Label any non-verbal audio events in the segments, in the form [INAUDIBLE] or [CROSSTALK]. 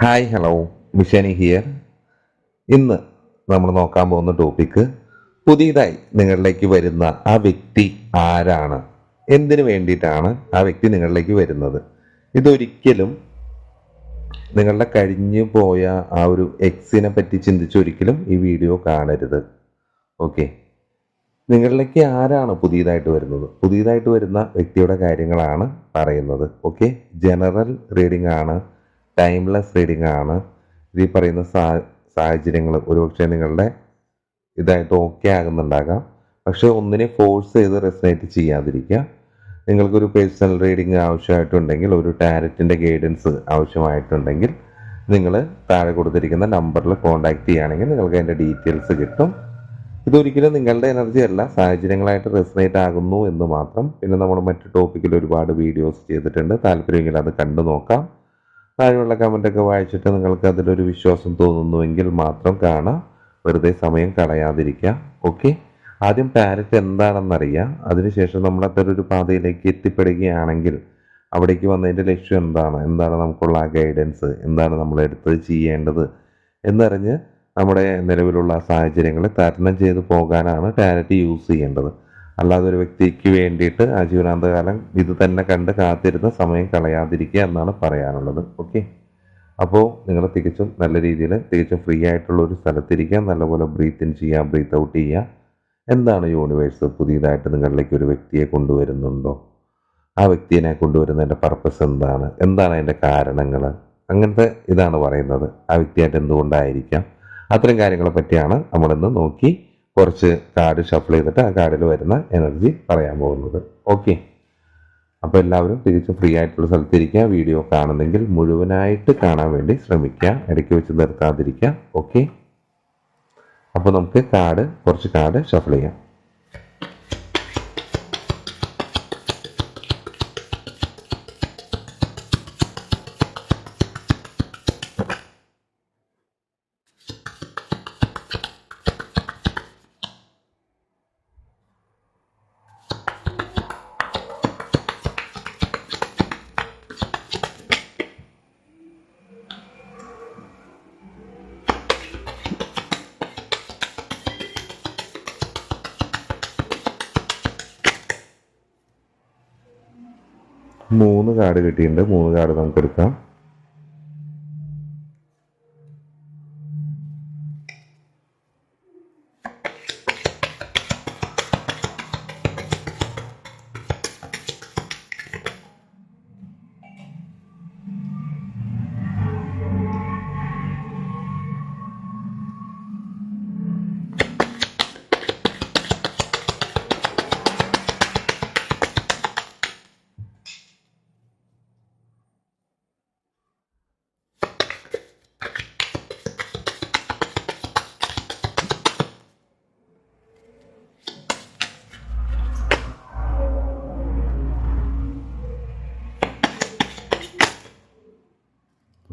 Hi hello മിഷനി here ഇന്ന് നമ്മൾ നോക്കാൻ പോകുന്ന ടോപ്പിക്ക് പുതിയതായി നിങ്ങളിലേക്ക് വരുന്ന ആ വ്യക്തി ആരാണ്? എന്തിനു വേണ്ടിയിട്ടാണ് ആ വ്യക്തി നിങ്ങളിലേക്ക് വരുന്നത്? ഇതൊരിക്കലും നിങ്ങളുടെ കഴിഞ്ഞു പോയ ആ ഒരു എക്സിനെ പറ്റി ചിന്തിച്ചൊരിക്കലും ഈ വീഡിയോ കാണരുത്. ഓക്കെ നിങ്ങളിലേക്ക് ആരാണ് പുതിയതായിട്ട് വരുന്നത്? പുതിയതായിട്ട് വരുന്ന വ്യക്തിയുടെ കാര്യങ്ങളാണ് പറയുന്നത്. ഓക്കെ ജനറൽ റീഡിംഗ് ആണ്. ടൈംലെസ് റീഡിംഗ് ആണ്. ഇത് ഈ പറയുന്ന സാ സാഹചര്യങ്ങൾ ഒരുപക്ഷെ നിങ്ങളുടെ ഇതായിട്ട് ഓക്കെ ആകുന്നുണ്ടാകാം. പക്ഷേ ഒന്നിനെ ഫോഴ്സ് ചെയ്ത് റെസനേറ്റ് ചെയ്യാതിരിക്കുക. നിങ്ങൾക്കൊരു പേഴ്സണൽ റീഡിംഗ് ആവശ്യമായിട്ടുണ്ടെങ്കിൽ ഒരു ടാരറ്റിന്റെ ഗൈഡൻസ് ആവശ്യമായിട്ടുണ്ടെങ്കിൽ നിങ്ങൾ താഴെ കൊടുത്തിരിക്കുന്ന നമ്പറിൽ കോൺടാക്ട് ചെയ്യുകയാണെങ്കിൽ നിങ്ങൾക്ക് അതിന്റെ ഡീറ്റെയിൽസ് കിട്ടും. ഇതൊരിക്കലും നിങ്ങളുടെ എനർജി അല്ല. സാഹചര്യങ്ങളായിട്ട് റെസനേറ്റ് ആകുന്നു എന്ന് മാത്രം. പിന്നെ നമ്മൾ മറ്റു ടോപ്പിക്കിൽ ഒരുപാട് വീഡിയോസ് ചെയ്തിട്ടുണ്ട്. താല്പര്യമെങ്കിൽ അത് കണ്ടു നോക്കാം. താഴെയുള്ള കമന്റൊക്കെ വായിച്ചിട്ട് നിങ്ങൾക്ക് അതിലൊരു വിശ്വാസം തോന്നുന്നുവെങ്കിൽ മാത്രം കാണാം. വെറുതെ സമയം കളയാതിരിക്കുക. ഓക്കെ ആദ്യം പാരറ്റ് എന്താണെന്നറിയാം അതിനുശേഷം നമ്മൾ അത്തരൊരു പാതയിലേക്ക് എത്തിപ്പെടുകയാണെങ്കിൽ അവിടേക്ക് വന്നതിന്റെ ലക്ഷ്യം എന്താണ്? എന്താണ് നമുക്കുള്ള ആ ഗൈഡൻസ് എന്താണ് നമ്മൾ എടുത്തത് ചെയ്യേണ്ടത്? എന്നറിഞ്ഞ് നമ്മുടെ നിലവിലുള്ള സാഹചര്യങ്ങളെ തരണം ചെയ്ത് പോകാനാണ് ടാരറ്റ് യൂസ് ചെയ്യേണ്ടത്. അല്ലാതെ ഒരു വ്യക്തിക്ക് വേണ്ടിയിട്ട് ആ ജീവനാന്തകാലം ഇത് തന്നെ കണ്ട് കാത്തിരുന്ന സമയം കളയാതിരിക്കുക എന്നാണ് പറയാനുള്ളത്. ഓക്കെ അപ്പോൾ നിങ്ങൾ തികച്ചും നല്ല രീതിയിൽ തികച്ചും ഫ്രീ ആയിട്ടുള്ള ഒരു സ്ഥലത്തിരിക്കുക നല്ലപോലെ ബ്രീത്ത് ഇൻ ചെയ്യുക ബ്രീത്ത് ഔട്ട് ചെയ്യുക. എന്താണ് യൂണിവേഴ്സ് പുതിയതായിട്ട് നിങ്ങളിലേക്ക് ഒരു വ്യക്തിയെ കൊണ്ടുവരുന്നുണ്ടോ? ആ വ്യക്തിയെ കൊണ്ടുവരുന്നതിന്റെ പർപ്പസ് എന്താണ്? എന്താണ് അതിന്റെ കാരണങ്ങൾ അങ്ങനത്തെ ഇതാണ് പറയുന്നത്. ആ വ്യക്തിയായിട്ട് എന്തുകൊണ്ടായിരിക്കാം? അത്തരം കാര്യങ്ങളെ പറ്റിയാണ് നമ്മളിന്ന് നോക്കി കുറച്ച് കാർഡ് ഷഫിൾ ചെയ്തിട്ട് ആ കാർഡിൽ വരുന്ന എനർജി പറയാൻ പോകുന്നത്. ഓക്കെ അപ്പോൾ എല്ലാവരും തികച്ചും ഫ്രീ ആയിട്ടുള്ള സ്ഥലത്തിരിക്കുക വീഡിയോ കാണുന്നെങ്കിൽ മുഴുവനായിട്ട് കാണാൻ വേണ്ടി ശ്രമിക്കുക ഇടയ്ക്ക് വെച്ച് നിർത്താതിരിക്കുക. ഓക്കെ അപ്പോൾ നമുക്ക് കാർഡ് കുറച്ച് കാർഡ് ഷഫിൾ ചെയ്യാം. മൂന്ന് കാർഡ് കിട്ടിയിട്ടുണ്ട്. മൂന്ന് കാർഡ് നമുക്ക് എടുക്കാം.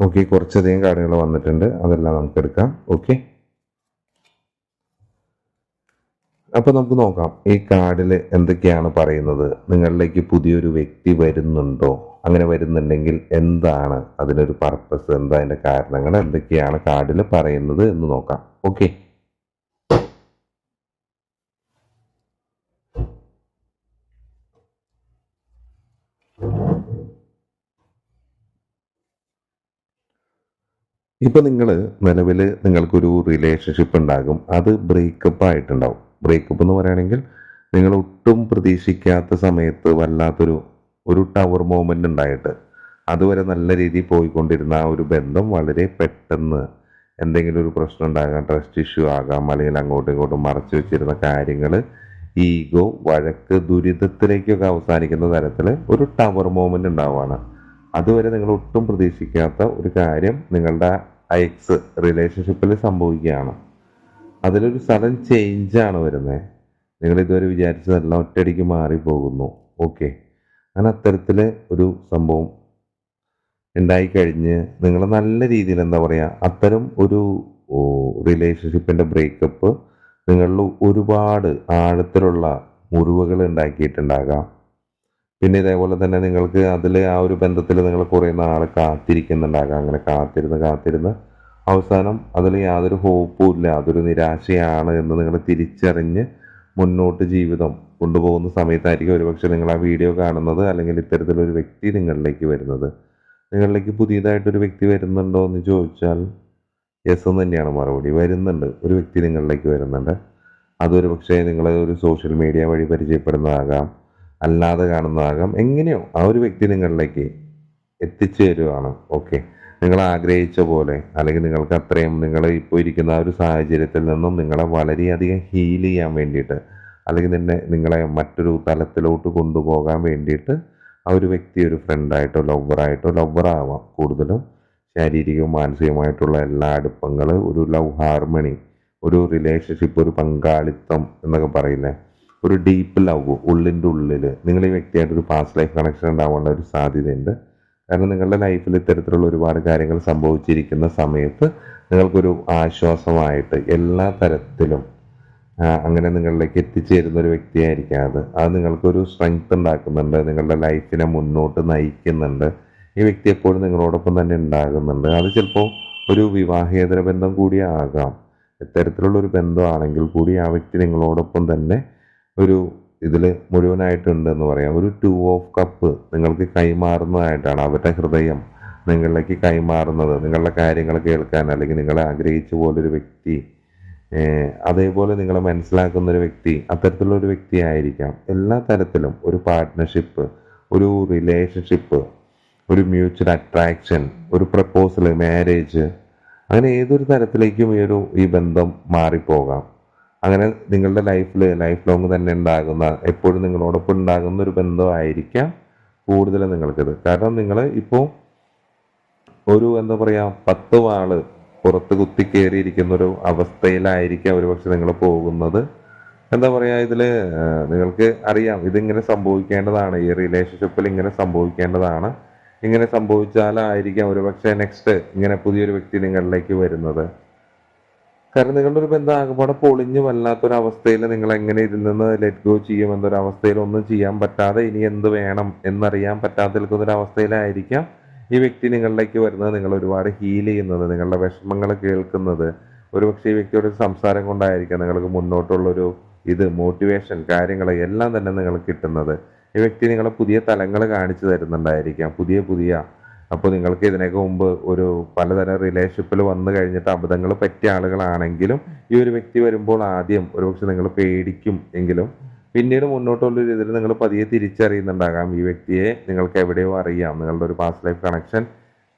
ഓക്കെ കുറച്ചധികം കാർഡുകൾ വന്നിട്ടുണ്ട്. അതെല്ലാം നമുക്ക് എടുക്കാം. ഓക്കെ. അപ്പോൾ നമുക്ക് നോക്കാം. ഈ കാർഡിൽ എന്തൊക്കെയാണ് പറയുന്നത്? നിങ്ങളിലേക്ക് പുതിയൊരു വ്യക്തി വരുന്നുണ്ടോ? അങ്ങനെ വരുന്നുണ്ടെങ്കിൽ എന്താണ്? അതിനൊരു പർപ്പസ് എന്താ അതിന്റെ കാരണങ്ങൾ? എന്തൊക്കെയാണ് കാർഡിൽ പറയുന്നത് എന്ന് നോക്കാം. ഓക്കെ. ഇപ്പൊ നിങ്ങൾ നിലവിൽ നിങ്ങൾക്കൊരു റിലേഷൻഷിപ്പ് ഉണ്ടാകും. അത് ബ്രേക്കപ്പ് ആയിട്ടുണ്ടാവും. ബ്രേക്കപ്പ് എന്ന് പറയുകയാണെങ്കിൽ നിങ്ങൾ ഒട്ടും പ്രതീക്ഷിക്കാത്ത സമയത്ത് വല്ലാത്തൊരു ഒരു ടവർ മൂമെന്റ് ഉണ്ടായിട്ട് അതുവരെ നല്ല രീതിയിൽ പോയിക്കൊണ്ടിരുന്ന ആ ഒരു ബന്ധം വളരെ പെട്ടെന്ന് എന്തെങ്കിലും ഒരു പ്രശ്നം ഉണ്ടാകാം ട്രസ്റ്റ് ഇഷ്യൂ ആകാം അല്ലെങ്കിൽ അങ്ങോട്ടും ഇങ്ങോട്ടും മറച്ചു വെച്ചിരുന്ന കാര്യങ്ങൾ ഈഗോ വഴക്ക് ദുരിതത്തിലേക്കൊക്കെ അവസാനിക്കുന്ന തരത്തിൽ ഒരു ടവർ മൂമെന്റ് ഉണ്ടാവുകയാണ്. അതുവരെ നിങ്ങൾ ഒട്ടും പ്രതീക്ഷിക്കാത്ത ഒരു കാര്യം നിങ്ങളുടെ എക്സ് റിലേഷൻഷിപ്പിൽ സംഭവിക്കുകയാണ്. അതിലൊരു സഡൻ ചേഞ്ചാണ് വരുന്നത് നിങ്ങൾ ഇതുവരെ വിചാരിച്ചതെല്ലാം ഒറ്റയടിക്ക് മാറിപ്പോകുന്നു. ഓക്കെ അങ്ങനെ അത്തരത്തിൽ ഒരു സംഭവം ഉണ്ടായിക്കഴിഞ്ഞ് നിങ്ങൾ നല്ല രീതിയിൽ എന്താ പറയുക അത്തരം ഒരു റിലേഷൻഷിപ്പിന്റെ ബ്രേക്കപ്പ് നിങ്ങളിൽ ഒരുപാട് ആഴത്തിലുള്ള മുറിവുകൾ ഉണ്ടാക്കിയിട്ടുണ്ടാകാം. പിന്നെ ഇതേപോലെ തന്നെ നിങ്ങൾക്ക് അതിൽ ആ ഒരു ബന്ധത്തിൽ നിങ്ങൾ കുറേ നാൾ കാത്തിരിക്കുന്നുണ്ടാകാം. അങ്ങനെ കാത്തിരുന്ന് കാത്തിരുന്ന് അവസാനം അതിൽ യാതൊരു ഹോപ്പും ഇല്ല. അതൊരു നിരാശയാണ് എന്ന് നിങ്ങൾ തിരിച്ചറിഞ്ഞ് മുന്നോട്ട് ജീവിതം കൊണ്ടുപോകുന്ന സമയത്തായിരിക്കും ഒരുപക്ഷെ നിങ്ങൾ ആ വീഡിയോ കാണുന്നത് അല്ലെങ്കിൽ ഇത്തരത്തിലൊരു വ്യക്തി നിങ്ങളിലേക്ക് വരുന്നത്. നിങ്ങളിലേക്ക് പുതിയതായിട്ടൊരു വ്യക്തി വരുന്നുണ്ടോ എന്ന് ചോദിച്ചാൽ യെസ് എന്ന് തന്നെയാണ് മറുപടി. വരുന്നുണ്ട്. ഒരു വ്യക്തി നിങ്ങളിലേക്ക് വരുന്നുണ്ട്. അതൊരു പക്ഷേ നിങ്ങൾ ഒരു സോഷ്യൽ മീഡിയ വഴി പരിചയപ്പെടുന്നതാകാം. അല്ലാതെ കാണുന്നതാകാം. എങ്ങനെയോ ആ ഒരു വ്യക്തി നിങ്ങളിലേക്ക് എത്തിച്ചു തരുവാണ്. ഓക്കെ നിങ്ങൾ ആഗ്രഹിച്ച പോലെ അല്ലെങ്കിൽ നിങ്ങൾക്ക് അത്രയും നിങ്ങൾ ഇപ്പോൾ ഇരിക്കുന്ന ആ ഒരു സാഹചര്യത്തിൽ നിന്നും നിങ്ങളെ വളരെയധികം ഹീൽ ചെയ്യാൻ വേണ്ടിയിട്ട് അല്ലെങ്കിൽ നിന്നെ നിങ്ങളെ മറ്റൊരു തലത്തിലോട്ട് കൊണ്ടുപോകാൻ വേണ്ടിയിട്ട് ആ ഒരു വ്യക്തി ഒരു ഫ്രണ്ടായിട്ടോ ലവറായിട്ടോ ലവറാവാം കൂടുതലും. ശാരീരികവും മാനസികവുമായിട്ടുള്ള എല്ലാ അടുപ്പങ്ങൾ ഒരു ലവ് ഹാർമണി ഒരു റിലേഷൻഷിപ്പ് ഒരു പങ്കാളിത്തം എന്നൊക്കെ പറയില്ലേ? ഒരു ഡീപ്പ് ലവ് ഉള്ളിന്റെ ഉള്ളിൽ നിങ്ങൾ ഈ വ്യക്തിയായിട്ട് ഒരു പാസ്റ്റ് ലൈഫ് കണക്ഷൻ ഉണ്ടാവാനുള്ള ഒരു സാധ്യതയുണ്ട്. കാരണം നിങ്ങളുടെ ലൈഫിൽ ഇത്തരത്തിലുള്ള ഒരുപാട് കാര്യങ്ങൾ സംഭവിച്ചിരിക്കുന്ന സമയത്ത് നിങ്ങൾക്കൊരു ആശ്വാസമായിട്ട് എല്ലാ തരത്തിലും അങ്ങനെ നിങ്ങളിലേക്ക് എത്തിച്ചേരുന്ന ഒരു വ്യക്തിയായിരിക്കാം അത്. അത് നിങ്ങൾക്കൊരു സ്ട്രെങ്ത് ഉണ്ടാക്കുന്നുണ്ട് നിങ്ങളുടെ ലൈഫിനെ മുന്നോട്ട് നയിക്കുന്നുണ്ട്. ഈ വ്യക്തി എപ്പോഴും നിങ്ങളോടൊപ്പം തന്നെ ഉണ്ടാകുന്നുണ്ട്. അത് ചിലപ്പോൾ ഒരു വിവാഹേതര ബന്ധം കൂടി ആകാം. ഇത്തരത്തിലുള്ള ഒരു ബന്ധമാണെങ്കിൽ കൂടി ആ വ്യക്തി നിങ്ങളോടൊപ്പം തന്നെ ഒരു ഇതിൽ മുഴുവനായിട്ടുണ്ട് എന്ന് പറയാം. ഒരു ടു ഓഫ് കപ്പ് നിങ്ങൾക്ക് കൈമാറുന്നതായിട്ടാണ് അവരുടെ ഹൃദയം നിങ്ങളിലേക്ക് കൈമാറുന്നത്. നിങ്ങളുടെ കാര്യങ്ങൾ കേൾക്കാൻ അല്ലെങ്കിൽ നിങ്ങളെ ആഗ്രഹിച്ച പോലൊരു വ്യക്തി അതേപോലെ നിങ്ങളെ മനസ്സിലാക്കുന്ന ഒരു വ്യക്തി അത്തരത്തിലുള്ള ഒരു വ്യക്തി ആയിരിക്കാം. എല്ലാ തരത്തിലും ഒരു പാർട്ട്ണർഷിപ്പ് ഒരു റിലേഷൻഷിപ്പ് ഒരു മ്യൂച്വൽ അട്രാക്ഷൻ ഒരു പ്രപ്പോസൽ മാരേജ് അങ്ങനെ ഏതൊരു തരത്തിലേക്കും ഈ ഒരു ഈ ബന്ധം മാറിപ്പോകാം. അങ്ങനെ നിങ്ങളുടെ ലൈഫിൽ ലൈഫ് ലോങ് തന്നെ ഉണ്ടാകുന്ന എപ്പോഴും നിങ്ങളോടൊപ്പം ഉണ്ടാകുന്ന ഒരു ബന്ധമായിരിക്കാം കൂടുതൽ നിങ്ങൾക്കിത്. കാരണം നിങ്ങൾ ഇപ്പോൾ ഒരു എന്താ പറയുക പത്ത് വാൾ പുറത്ത് കുത്തി കയറിയിരിക്കുന്ന ഒരു അവസ്ഥയിലായിരിക്കാം ഒരുപക്ഷെ നിങ്ങൾ പോകുന്നത്. എന്താ പറയുക ഇതിൽ നിങ്ങൾക്ക് അറിയാം ഇതിങ്ങനെ സംഭവിക്കേണ്ടതാണ്. ഈ റിലേഷൻഷിപ്പിൽ ഇങ്ങനെ സംഭവിക്കേണ്ടതാണ്. ഇങ്ങനെ സംഭവിച്ചാലായിരിക്കാം ഒരു പക്ഷേ നെക്സ്റ്റ് ഇങ്ങനെ പുതിയൊരു വ്യക്തി നിങ്ങളിലേക്ക് വരുന്നത്. കാരണം നിങ്ങളുടെ ഒരു ബന്ധം ആകെപ്പാടെ പൊളിഞ്ഞു വല്ലാത്തൊരവസ്ഥയിൽ നിങ്ങൾ എങ്ങനെ ഇതിൽ നിന്ന് ലെറ്റ് ഗോ ചെയ്യും എന്നൊരവസ്ഥയിൽ ഒന്നും ചെയ്യാൻ പറ്റാതെ ഇനി എന്ത് വേണം എന്നറിയാൻ പറ്റാതെ നിൽക്കുന്നൊരവസ്ഥയിലായിരിക്കാം ഈ വ്യക്തി നിങ്ങളിലേക്ക് വരുന്നത്. നിങ്ങൾ ഒരുപാട് ഹീൽ ചെയ്യുന്നത് നിങ്ങളുടെ വിഷമങ്ങൾ കേൾക്കുന്നത് ഒരുപക്ഷെ ഈ വ്യക്തിയുടെ സംസാരം കൊണ്ടായിരിക്കാം നിങ്ങൾക്ക് മുന്നോട്ടുള്ളൊരു ഇത് മോട്ടിവേഷൻ കാര്യങ്ങൾ എല്ലാം തന്നെ നിങ്ങൾക്ക് കിട്ടുന്നത്. ഈ വ്യക്തി നിങ്ങളെ പുതിയ തലങ്ങൾ കാണിച്ചു തരുന്നുണ്ടായിരിക്കാം. പുതിയ പുതിയ അപ്പോൾ നിങ്ങൾക്ക് ഇതിനൊക്കെ മുമ്പ് ഒരു പലതരം റിലേഷൻഷിപ്പിൽ വന്നു കഴിഞ്ഞിട്ട് അബദ്ധങ്ങൾ പറ്റിയ ആളുകളാണെങ്കിലും ഈ ഒരു വ്യക്തി വരുമ്പോൾ ആദ്യം ഒരുപക്ഷെ നിങ്ങൾ പേടിക്കും എങ്കിലും പിന്നീട് മുന്നോട്ടുള്ള രീതിയിൽ നിങ്ങൾ പതിയെ തിരിച്ചറിയുന്നുണ്ടാകാം. ഈ വ്യക്തിയെ നിങ്ങൾക്ക് എവിടെയോ അറിയാം. നിങ്ങളുടെ ഒരു പാസ്റ്റ് ലൈഫ് കണക്ഷൻ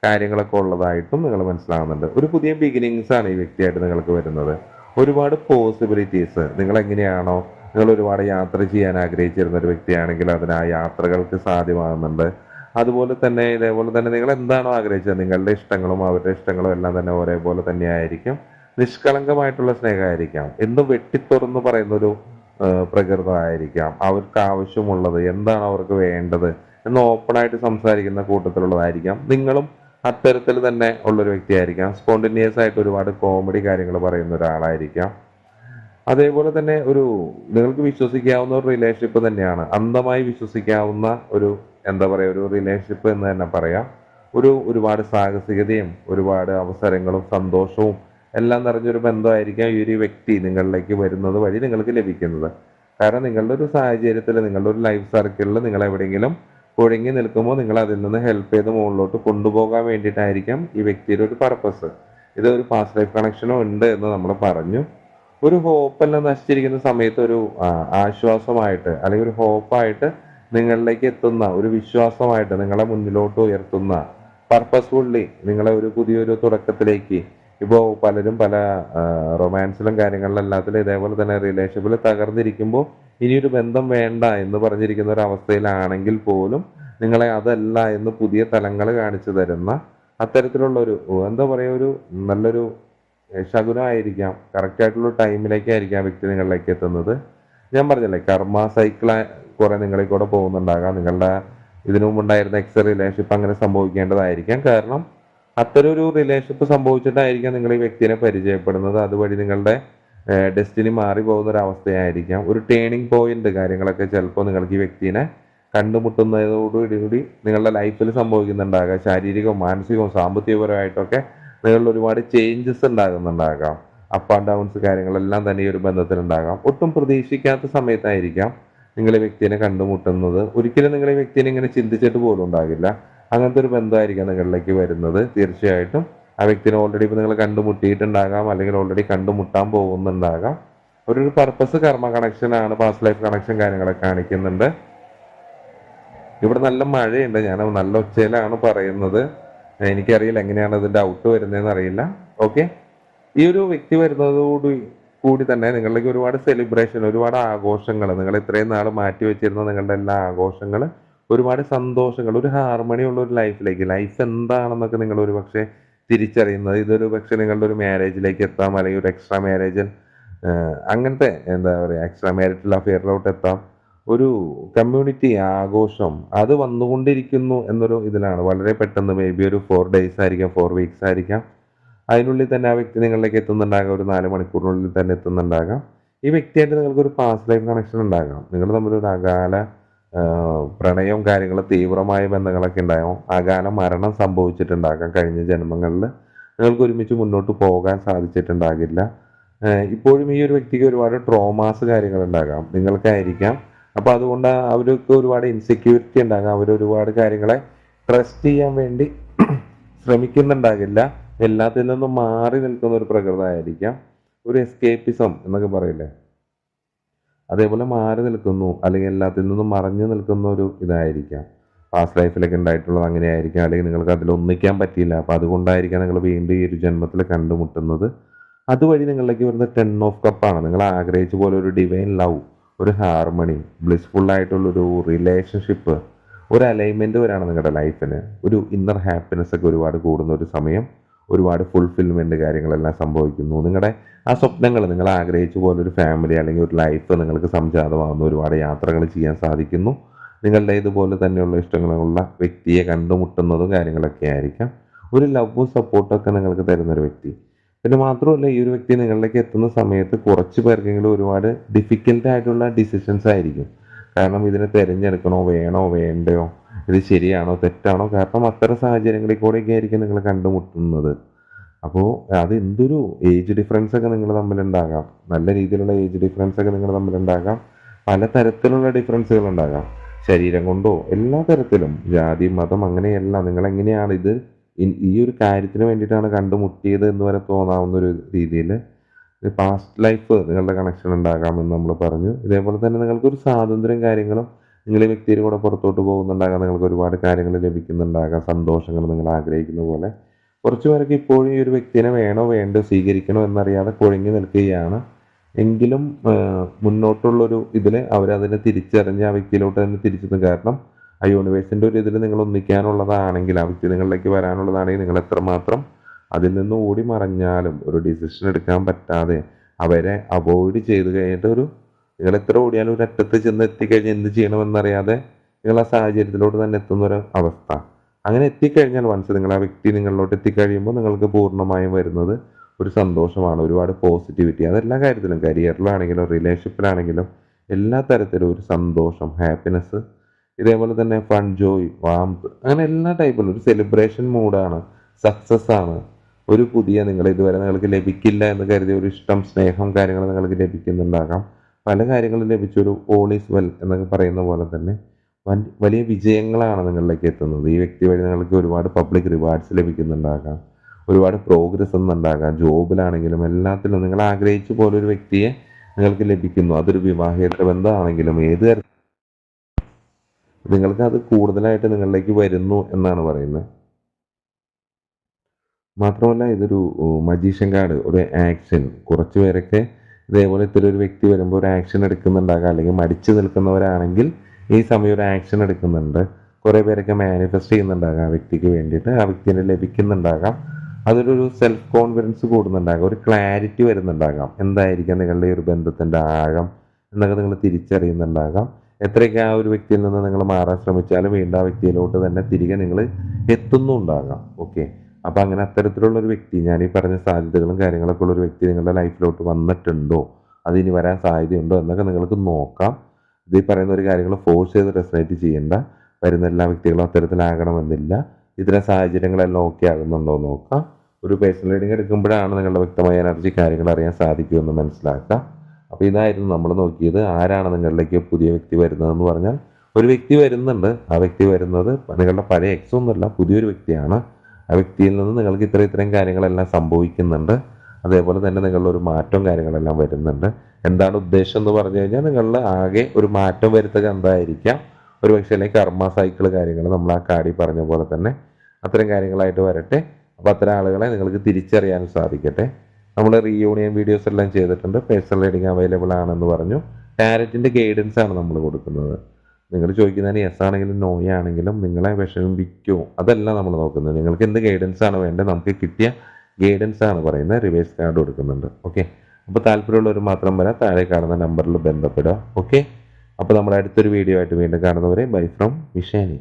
കാര്യങ്ങളൊക്കെ ഉള്ളതായിട്ടും നിങ്ങൾ മനസ്സിലാകുന്നുണ്ട്. ഒരു പുതിയ ബിഗിനിങ്സ് ആണ് ഈ വ്യക്തിയായിട്ട് നിങ്ങൾക്ക് വരുന്നത്. ഒരുപാട് പോസിബിലിറ്റീസ് നിങ്ങൾ എങ്ങനെയാണോ നിങ്ങൾ ഒരുപാട് യാത്ര ചെയ്യാൻ ആഗ്രഹിച്ചിരുന്ന ഒരു വ്യക്തിയാണെങ്കിൽ അതിന് ആ യാത്രകൾക്ക് സാധ്യമാകുന്നുണ്ട്. അതുപോലെ തന്നെ ഇതേപോലെ തന്നെ നിങ്ങൾ എന്താണോ ആഗ്രഹിച്ചത് നിങ്ങളുടെ ഇഷ്ടങ്ങളും അവരുടെ ഇഷ്ടങ്ങളും എല്ലാം തന്നെ ഒരേപോലെ തന്നെ ആയിരിക്കും. നിഷ്കളങ്കമായിട്ടുള്ള സ്നേഹമായിരിക്കാം. എന്നും വെട്ടിത്തുറന്ന് പറയുന്ന ഒരു ആ, പ്രകൃതമായിരിക്കാം. അവർക്ക് ആവശ്യമുള്ളത് എന്താണ് അവർക്ക് വേണ്ടത് എന്ന് ഓപ്പണായിട്ട് സംസാരിക്കുന്ന കൂട്ടത്തിലുള്ളതായിരിക്കാം. നിങ്ങളും അത്തരത്തിൽ തന്നെ ഉള്ളൊരു വ്യക്തിയായിരിക്കാം. സ്പോണ്ടിനിയസ് ആയിട്ട് ഒരുപാട് കോമഡി കാര്യങ്ങൾ പറയുന്ന ഒരാളായിരിക്കാം. അതേപോലെ തന്നെ ഒരു നിങ്ങൾക്ക് വിശ്വസിക്കാവുന്ന ഒരു റിലേഷൻഷിപ്പ് തന്നെയാണ്. അന്ധമായി വിശ്വസിക്കാവുന്ന ഒരു എന്താ പറയുക ഒരു റിലേഷൻഷിപ്പ് എന്ന് തന്നെ പറയാം. ഒരു ഒരുപാട് സാഹസികതയും ഒരുപാട് അവസരങ്ങളും സന്തോഷവും എല്ലാം നിറഞ്ഞൊരു ബന്ധമായിരിക്കാം ഈ ഒരു വ്യക്തി നിങ്ങളിലേക്ക് വരുന്നത് വഴി നിങ്ങൾക്ക് ലഭിക്കുന്നത്. കാരണം നിങ്ങളുടെ ഒരു സാഹചര്യത്തിൽ നിങ്ങളുടെ ഒരു ലൈഫ് സർക്കിളിൽ നിങ്ങൾ എവിടെയെങ്കിലും ഒഴുങ്ങി നിൽക്കുമ്പോൾ നിങ്ങൾ അതിൽ നിന്ന് ഹെൽപ്പ് ചെയ്ത് മുകളിലോട്ട് കൊണ്ടുപോകാൻ വേണ്ടിയിട്ടായിരിക്കാം ഈ വ്യക്തിയുടെ ഒരു പർപ്പസ് ഇത് ഒരു പാസ്റ്റ് ലൈഫ് കണക്ഷനോ ഉണ്ട് എന്ന് നമ്മൾ പറഞ്ഞു. ഒരു ഹോപ്പ് എല്ലാം നശിച്ചിരിക്കുന്ന സമയത്ത് ഒരു ആശ്വാസമായിട്ട് അല്ലെങ്കിൽ ഒരു ഹോപ്പായിട്ട് നിങ്ങളിലേക്ക് എത്തുന്ന ഒരു വിശ്വാസമായിട്ട് നിങ്ങളെ മുന്നിലോട്ട് ഉയർത്തുന്ന പർപ്പസ്ഫുള്ളി നിങ്ങളെ ഒരു പുതിയൊരു തുടക്കത്തിലേക്ക്. ഇപ്പോൾ പലരും പല റൊമാൻസിലും കാര്യങ്ങളിലും എല്ലാത്തിലും ഇതേപോലെ തന്നെ റിലേഷൻഷിപ്പിൽ തകർന്നിരിക്കുമ്പോൾ ഇനിയൊരു ബന്ധം വേണ്ട എന്ന് പറഞ്ഞിരിക്കുന്ന ഒരു അവസ്ഥയിലാണെങ്കിൽ പോലും നിങ്ങളെ അതല്ല എന്ന് പുതിയ തലങ്ങൾ കാണിച്ചു തരുന്ന അത്തരത്തിലുള്ള ഒരു എന്താ പറയുക ഒരു നല്ലൊരു ശകുനമായിരിക്കാം കറക്റ്റായിട്ടുള്ള ടൈമിലേക്കായിരിക്കാം വ്യക്തി നിങ്ങളിലേക്ക് എത്തുന്നത്. ഞാൻ പറഞ്ഞല്ലേ കർമ്മ സൈക്കിൾ കുറെ നിങ്ങളിൽ കൂടെ പോകുന്നുണ്ടാകാം. നിങ്ങളുടെ ഇതിനു മുമ്പുണ്ടായിരുന്ന എക്സ് റിലേഷൻഷിപ്പ് അങ്ങനെ സംഭവിക്കേണ്ടതായിരിക്കാം. കാരണം അത്തരം ഒരു റിലേഷൻഷിപ്പ് സംഭവിച്ചിട്ടായിരിക്കാം നിങ്ങൾ ഈ വ്യക്തിനെ പരിചയപ്പെടുന്നത്. അതുവഴി നിങ്ങളുടെ ഡെസ്റ്റിനി മാറി പോകുന്ന ഒരു അവസ്ഥയായിരിക്കാം ഒരു ടേണിംഗ് പോയിന്റ് കാര്യങ്ങളൊക്കെ ചിലപ്പോൾ നിങ്ങൾക്ക് ഈ വ്യക്തിനെ കണ്ടുമുട്ടുന്നതോടുകൂടി നിങ്ങളുടെ ലൈഫിൽ സംഭവിക്കുന്നുണ്ടാകാം. ശാരീരികവും മാനസികവും സാമ്പത്തികപരമായിട്ടൊക്കെ നിങ്ങളിൽ ഒരുപാട് ചേഞ്ചസ് ഉണ്ടാകുന്നുണ്ടാകാം. അപ്പ് ആൻഡ് ഡൗൺസ് കാര്യങ്ങളെല്ലാം തന്നെ ഈ ഒരു ബന്ധത്തിലുണ്ടാകാം. ഒട്ടും പ്രതീക്ഷിക്കാത്ത സമയത്തായിരിക്കാം. നിങ്ങൾ ഈ വ്യക്തിനെ കണ്ടുമുട്ടുന്നത്. ഒരിക്കലും നിങ്ങളെ വ്യക്തിനെ ഇങ്ങനെ ചിന്തിച്ചിട്ട് പോലും ഉണ്ടാകില്ല. അങ്ങനത്തെ ഒരു ബന്ധമായിരിക്കാം നിങ്ങളിലേക്ക് വരുന്നത്. തീർച്ചയായിട്ടും ആ വ്യക്തിനെ ഓൾറെഡി ഇപ്പോൾ നിങ്ങൾ കണ്ടുമുട്ടിയിട്ടുണ്ടാകാം അല്ലെങ്കിൽ ഓൾറെഡി കണ്ടുമുട്ടാൻ പോകുന്നുണ്ടാകാം. ഒരു പർപ്പസ് കർമ്മ കണക്ഷൻ ആണ് പാസ്റ്റ് ലൈഫ് കണക്ഷൻ കാര്യങ്ങളൊക്കെ കാണിക്കുന്നുണ്ട്. ഇവിടെ നല്ല മഴയുണ്ട്. ഞാൻ നല്ല ഒച്ചയിലാണ് പറയുന്നത്. എനിക്കറിയില്ല എങ്ങനെയാണ് ഇതിന്റെ ഔട്ട് വരുന്നതെന്ന് അറിയില്ല. ഓക്കെ ഈ ഒരു വ്യക്തി വരുന്നതോട് കൂടി തന്നെ നിങ്ങളിലേക്ക് ഒരുപാട് സെലിബ്രേഷൻ ഒരുപാട് ആഘോഷങ്ങൾ നിങ്ങൾ ഇത്രയും നാൾ മാറ്റി വെച്ചിരുന്ന നിങ്ങളുടെ എല്ലാ ആഘോഷങ്ങൾ ഒരുപാട് സന്തോഷങ്ങൾ ഒരു ഹാർമണി ഉള്ള ഒരു ലൈഫിലേക്ക് ലൈഫ് എന്താണെന്നൊക്കെ നിങ്ങൾ ഒരു പക്ഷേ തിരിച്ചറിയുന്നത്. ഇതൊരു പക്ഷേ നിങ്ങളുടെ ഒരു മാരേജിലേക്ക് എത്താം അല്ലെങ്കിൽ ഒരു എക്സ്ട്രാ മാരേജിൽ അങ്ങനത്തെ എന്താ പറയുക എക്സ്ട്രാ മാരിറ്റൽ അഫെയറിലോട്ട് എത്താം. ഒരു കമ്മ്യൂണിറ്റി ആഘോഷം അത് വന്നുകൊണ്ടിരിക്കുന്നു എന്നൊരു ഇതിലാണ്. വളരെ പെട്ടെന്ന് മേ ബി ഒരു ഫോർ ഡേയ്സ് ആയിരിക്കാം ഫോർ വീക്സ് ആയിരിക്കാം. അതിനുള്ളിൽ തന്നെ ആ വ്യക്തി നിങ്ങളിലേക്ക് എത്തുന്നുണ്ടാകാം. ഒരു നാല് മണിക്കൂറിനുള്ളിൽ തന്നെ എത്തുന്നുണ്ടാകാം. ഈ വ്യക്തിയായിട്ട് നിങ്ങൾക്ക് ഒരു പാസ്റ്റ് ലൈഫ് കണക്ഷൻ ഉണ്ടാകാം. നിങ്ങൾ തമ്മിൽ ഒരു അകാല പ്രണയവും കാര്യങ്ങളും തീവ്രമായ ബന്ധങ്ങളൊക്കെ ഉണ്ടാകും. അകാല മരണം സംഭവിച്ചിട്ടുണ്ടാകാം കഴിഞ്ഞ ജന്മങ്ങളിൽ. നിങ്ങൾക്ക് ഒരുമിച്ച് മുന്നോട്ട് പോകാൻ സാധിച്ചിട്ടുണ്ടാകില്ല. ഇപ്പോഴും ഈ ഒരു വ്യക്തിക്ക് ഒരുപാട് ട്രോമാസ് കാര്യങ്ങളുണ്ടാകാം നിങ്ങൾക്കായിരിക്കാം. അപ്പോൾ അതുകൊണ്ട് അവർക്ക് ഒരുപാട് ഇൻസെക്യൂരിറ്റി ഉണ്ടാകാം. അവർ ഒരുപാട് കാര്യങ്ങളെ ട്രസ്റ്റ് ചെയ്യാൻ വേണ്ടി [CLEARS THROAT] ശ്രമിക്കുന്നുണ്ടാകില്ല. എല്ലാത്തിൽ നിന്നും മാറി നിൽക്കുന്ന ഒരു പ്രകൃതമായിരിക്കാം ഒരു എസ്കേപ്പിസം എന്നൊക്കെ പറയില്ലേ? അതേപോലെ മാറി നിൽക്കുന്നു അല്ലെങ്കിൽ എല്ലാത്തിൽ നിന്നും മറഞ്ഞു നിൽക്കുന്ന ഒരു ഇതായിരിക്കാം. പാസ്റ്റ് ലൈഫിലൊക്കെ ഉണ്ടായിട്ടുള്ളത് അങ്ങനെ ആയിരിക്കാം അല്ലെങ്കിൽ നിങ്ങൾക്ക് അതിൽ ഒന്നിക്കാൻ പറ്റിയില്ല. അപ്പം അതുകൊണ്ടായിരിക്കാം നിങ്ങൾ വീണ്ടും ഈ ഒരു ജന്മത്തിൽ കണ്ടുമുട്ടുന്നത്. അതുവഴി നിങ്ങളിലേക്ക് വരുന്ന ടെൻ ഓഫ് കപ്പാണ് നിങ്ങൾ ആഗ്രഹിച്ച പോലെ ഒരു ഡിവൈൻ ലവ് ഒരു ഹാർമണി ബ്ലിസ്ഫുൾ ആയിട്ടുള്ളൊരു റിലേഷൻഷിപ്പ് ഒരു അലൈൻമെന്റ് വരാണ് നിങ്ങളുടെ ലൈഫിന് ഒരു ഇന്നർ ഹാപ്പിനെസ് ഒക്കെ ഒരുപാട് കൂടുന്ന ഒരു സമയം. ഒരുപാട് ഫുൾഫിൽമെന്റ് കാര്യങ്ങളെല്ലാം സംഭവിക്കുന്നു. നിങ്ങളുടെ ആ സ്വപ്നങ്ങൾ നിങ്ങൾ ആഗ്രഹിച്ച പോലെ ഒരു ഫാമിലി അല്ലെങ്കിൽ ഒരു ലൈഫ് നിങ്ങൾക്ക് സംജാതമാകുന്ന ഒരുപാട് യാത്രകൾ ചെയ്യാൻ സാധിക്കുന്നു. നിങ്ങളുടെ ഇതുപോലെ തന്നെയുള്ള ഇഷ്ടങ്ങളുള്ള വ്യക്തിയെ കണ്ടുമുട്ടുന്നതും കാര്യങ്ങളൊക്കെ ആയിരിക്കാം. ഒരു ലവും സപ്പോർട്ടൊക്കെ നിങ്ങൾക്ക് തരുന്നൊരു വ്യക്തി. പിന്നെ മാത്രമല്ല ഈ ഒരു വ്യക്തി നിങ്ങളിലേക്ക് എത്തുന്ന സമയത്ത് കുറച്ച് പേർക്കെങ്കിലും ഒരുപാട് ഡിഫിക്കൽട്ട് ആയിട്ടുള്ള ഡിസിഷൻസ് ആയിരിക്കും. കാരണം ഇതിനെ തിരഞ്ഞെടുക്കണോ വേണോ വേണ്ടയോ? ഇത് ശരിയാണോ തെറ്റാണോ? കാരണം അത്തരം സാഹചര്യങ്ങളിൽ കൂടെയൊക്കെ ആയിരിക്കും നിങ്ങൾ കണ്ടുമുട്ടുന്നത്. അപ്പോൾ അത് എന്തൊരു ഏജ് ഡിഫറൻസ് ഒക്കെ നിങ്ങൾ തമ്മിലുണ്ടാകാം. നല്ല രീതിയിലുള്ള ഏജ് ഡിഫറൻസ് ഒക്കെ നിങ്ങൾ തമ്മിലുണ്ടാകാം. പല തരത്തിലുള്ള ഡിഫറൻസുകൾ ഉണ്ടാകാം. ശരീരം കൊണ്ടോ എല്ലാ തരത്തിലും ജാതി മതം അങ്ങനെയല്ല നിങ്ങൾ എങ്ങനെയാണ് ഇത് ഈ ഒരു കാര്യത്തിന് വേണ്ടിയിട്ടാണ് കണ്ടുമുട്ടിയത് എന്ന് വരെ തോന്നാവുന്ന ഒരു രീതിയിൽ പാസ്റ്റ് ലൈഫ് നിങ്ങളുടെ കണക്ഷൻ ഉണ്ടാകാമെന്ന് നമ്മൾ പറഞ്ഞു. ഇതേപോലെ തന്നെ നിങ്ങൾക്കൊരു സ്വാതന്ത്ര്യം കാര്യങ്ങളും നിങ്ങൾ ഈ വ്യക്തിയുടെ കൂടെ പുറത്തോട്ട് പോകുന്നുണ്ടാകാം നിങ്ങൾക്ക് ഒരുപാട് കാര്യങ്ങൾ ലഭിക്കുന്നുണ്ടാകാം സന്തോഷങ്ങൾ നിങ്ങൾ ആഗ്രഹിക്കുന്ന പോലെ. കുറച്ച് പേർക്ക് ഇപ്പോഴും ഈ ഒരു വ്യക്തിനെ വേണോ വേണ്ടോ സ്വീകരിക്കണോ എന്നറിയാതെ കുഴങ്ങി നിൽക്കുകയാണ്. എങ്കിലും മുന്നോട്ടുള്ളൊരു ഇതിൽ അവരതിനെ തിരിച്ചറിഞ്ഞ് ആ വ്യക്തിയിലോട്ട് തന്നെ തിരിച്ചെത്തും. കാരണം ആ യൂണിവേഴ്സിന്റെ ഒരു ഇതിൽ നിങ്ങൾ ഒന്നിക്കാനുള്ളതാണെങ്കിൽ ആ വ്യക്തി നിങ്ങളിലേക്ക് വരാനുള്ളതാണെങ്കിൽ നിങ്ങൾ എത്രമാത്രം അതിൽ നിന്ന് ഓടി മറഞ്ഞാലും ഒരു ഡിസിഷൻ എടുക്കാൻ പറ്റാതെ അവരെ അവോയ്ഡ് ചെയ്ത് കഴിഞ്ഞിട്ട് ഒരു നിങ്ങൾ എത്ര ഓടിയാലും ഒരു അറ്റത്ത് ചെന്ന് എത്തിക്കഴിഞ്ഞാൽ എന്ത് ചെയ്യണമെന്നറിയാതെ നിങ്ങൾ ആ സാഹചര്യത്തിലോട്ട് തന്നെ എത്തുന്ന ഒരു അവസ്ഥ. അങ്ങനെ എത്തിക്കഴിഞ്ഞാൽ വൺസ് നിങ്ങൾ ആ വ്യക്തി നിങ്ങളിലോട്ട് എത്തിക്കഴിയുമ്പോൾ നിങ്ങൾക്ക് പൂർണമായും വരുന്നത് ഒരു സന്തോഷമാണ് ഒരുപാട് പോസിറ്റിവിറ്റി അതെല്ലാ കാര്യത്തിലും കരിയറിലാണെങ്കിലും റിലേഷൻഷിപ്പിലാണെങ്കിലും എല്ലാ തരത്തിലും ഒരു സന്തോഷം ഹാപ്പിനെസ് ഇതേപോലെ തന്നെ ഫൺ ജോയ് വാംത് അങ്ങനെ എല്ലാ ടൈപ്പിലും ഒരു സെലിബ്രേഷൻ മൂഡാണ് സക്സസ് ആണ്. ഒരു പുതിയ നിങ്ങൾ ഇതുവരെ നിങ്ങൾക്ക് ലഭിക്കില്ല എന്ന് കരുതിയ ഒരു ഇഷ്ടം സ്നേഹം കാര്യങ്ങൾ നിങ്ങൾക്ക് ലഭിക്കുന്നുണ്ടാകാം. പല കാര്യങ്ങളും ലഭിച്ചൊരു ഓൾ ഈസ് വെൽ എന്നൊക്കെ പറയുന്ന പോലെ തന്നെ വൻ- വലിയ വിജയങ്ങളാണ് നിങ്ങളിലേക്ക് എത്തുന്നത്. ഈ വ്യക്തി വഴി നിങ്ങൾക്ക് ഒരുപാട് പബ്ലിക് റിവാർഡ്സ് ലഭിക്കുന്നുണ്ടാകാം. ഒരുപാട് പ്രോഗ്രസ് ഒന്നുണ്ടാകാം ജോബിലാണെങ്കിലും എല്ലാത്തിലും നിങ്ങൾ ആഗ്രഹിച്ച പോലെ ഒരു വ്യക്തിയെ നിങ്ങൾക്ക് ലഭിക്കുന്നു. അതൊരു വിവാഹേതര ബന്ധമാണെങ്കിലും ഏത് തരത്തിൽ നിങ്ങൾക്ക് അത് കൂടുതലായിട്ട് നിങ്ങളിലേക്ക് വരുന്നു എന്നാണ് പറയുന്നത്. മാത്രമല്ല ഇതൊരു മജീഷ്യൻ കാർഡ് ഒരു ആക്ഷൻ കുറച്ച് പേരൊക്കെ ഇതേപോലെ ഇത്തരം ഒരു വ്യക്തി വരുമ്പോൾ ഒരു ആക്ഷൻ എടുക്കുന്നുണ്ടാകാം. അല്ലെങ്കിൽ മടിച്ചു നിൽക്കുന്നവരാണെങ്കിൽ ഈ സമയം ഒരു ആക്ഷൻ എടുക്കുന്നുണ്ട്. കുറേ പേരൊക്കെ മാനിഫെസ്റ്റ് ചെയ്യുന്നുണ്ടാകാം ആ വ്യക്തിക്ക് വേണ്ടിയിട്ട്. ആ വ്യക്തിനെ ലഭിക്കുന്നുണ്ടാകാം. അതിലൊരു സെൽഫ് കോൺഫിഡൻസ് കൂടുന്നുണ്ടാകാം. ഒരു ക്ലാരിറ്റി വരുന്നുണ്ടാകാം. എന്തായിരിക്കാം നിങ്ങളുടെ ഒരു ബന്ധത്തിന്റെ ആഴം എന്നൊക്കെ നിങ്ങൾ തിരിച്ചറിയുന്നുണ്ടാകാം. എത്രയൊക്കെ ആ ഒരു വ്യക്തിയിൽ നിന്ന് നിങ്ങൾ മാറാൻ ശ്രമിച്ചാലും വീണ്ടും ആ വ്യക്തിയിലോട്ട് തന്നെ തിരികെ നിങ്ങൾ എത്തുന്നുണ്ടാകാം. ഓക്കെ അപ്പം അങ്ങനെ അത്തരത്തിലുള്ള ഒരു വ്യക്തി ഞാൻ ഈ പറഞ്ഞ സാധ്യതകളും കാര്യങ്ങളൊക്കെ ഉള്ള ഒരു വ്യക്തി നിങ്ങളുടെ ലൈഫിലോട്ട് വന്നിട്ടുണ്ടോ? അത് ഇനി വരാൻ സാധ്യതയുണ്ടോ? എന്നൊക്കെ നിങ്ങൾക്ക് നോക്കാം. ഇത് ഈ പറയുന്ന ഒരു കാര്യങ്ങൾ ഫോഴ്സ് ചെയ്ത് റെസനേറ്റ് ചെയ്യേണ്ട. വരുന്ന എല്ലാ വ്യക്തികളും അത്തരത്തിലാകണമെന്നില്ല. ഇത്തരം സാഹചര്യങ്ങളെല്ലാം ഓക്കെ ആകുന്നുണ്ടോ നോക്കാം. ഒരു പേഴ്സണൽ റീഡിംഗ് എടുക്കുമ്പോഴാണ് നിങ്ങളുടെ വ്യക്തമായ എനർജി കാര്യങ്ങൾ അറിയാൻ സാധിക്കുമെന്ന് മനസ്സിലാക്കാം. അപ്പോൾ ഇതായിരുന്നു നമ്മൾ നോക്കിയത്. ആരാണ് നിങ്ങളിലേക്ക് പുതിയ വ്യക്തി വരുന്നതെന്ന് പറഞ്ഞാൽ ഒരു വ്യക്തി വരുന്നുണ്ട്. ആ വ്യക്തി വരുന്നത് നിങ്ങളുടെ പഴയ എക്സ് ഒന്നുമല്ല പുതിയൊരു വ്യക്തിയാണ്. ആ വ്യക്തിയിൽ നിന്ന് നിങ്ങൾക്ക് ഇത്ര ഇത്രയും കാര്യങ്ങളെല്ലാം സംഭവിക്കുന്നുണ്ട്. അതേപോലെ തന്നെ നിങ്ങളുടെ ഒരു മാറ്റവും കാര്യങ്ങളെല്ലാം വരുന്നുണ്ട്. എന്താണ് ഉദ്ദേശം എന്ന് പറഞ്ഞു കഴിഞ്ഞാൽ നിങ്ങളുടെ ആകെ ഒരു മാറ്റം വരുത്തുക എന്തായിരിക്കാം? ഒരു പക്ഷേ അല്ലെങ്കിൽ കർമ്മ സൈക്കിൾ കാര്യങ്ങൾ നമ്മൾ ആ കാടി പറഞ്ഞ പോലെ തന്നെ അത്തരം കാര്യങ്ങളായിട്ട് വരട്ടെ. അപ്പോൾ അത്തരം ആളുകളെ നിങ്ങൾക്ക് തിരിച്ചറിയാൻ സാധിക്കട്ടെ. നമ്മൾ റീയൂണിയൻ വീഡിയോസ് എല്ലാം ചെയ്തിട്ടുണ്ട്. പേഴ്സണൽ റീഡിങ് അവൈലബിൾ ആണെന്ന് പറഞ്ഞു. ടാരറ്റിന്റെ ഗൈഡൻസ് ആണ് നമ്മൾ കൊടുക്കുന്നത്. നിങ്ങൾ ചോദിക്കുന്നതിന് യെസ് ആണെങ്കിലും നോ ആണെങ്കിലും നിങ്ങളെ വിഷമിപ്പിക്കുമോ അതല്ല നമ്മൾ നോക്കുന്നത്. നിങ്ങൾക്ക് എന്ത് ഗൈഡൻസ് ആണ് വേണ്ടത്? നമുക്ക് കിട്ടിയ ഗൈഡൻസ് ആണ് പറയുന്നത്. റിവേഴ്സ് കാർഡ് കൊടുക്കുന്നുണ്ട്. ഓക്കെ അപ്പോൾ താല്പര്യമുള്ളവർ മാത്രം വരാം. താഴെ കാണുന്ന നമ്പറിൽ ബന്ധപ്പെടുക. ഓക്കെ അപ്പോൾ നമ്മുടെ അടുത്തൊരു വീഡിയോ ആയിട്ട് വീണ്ടും കാണുന്നവരെ ബൈ ഫ്രം വിഷാനി.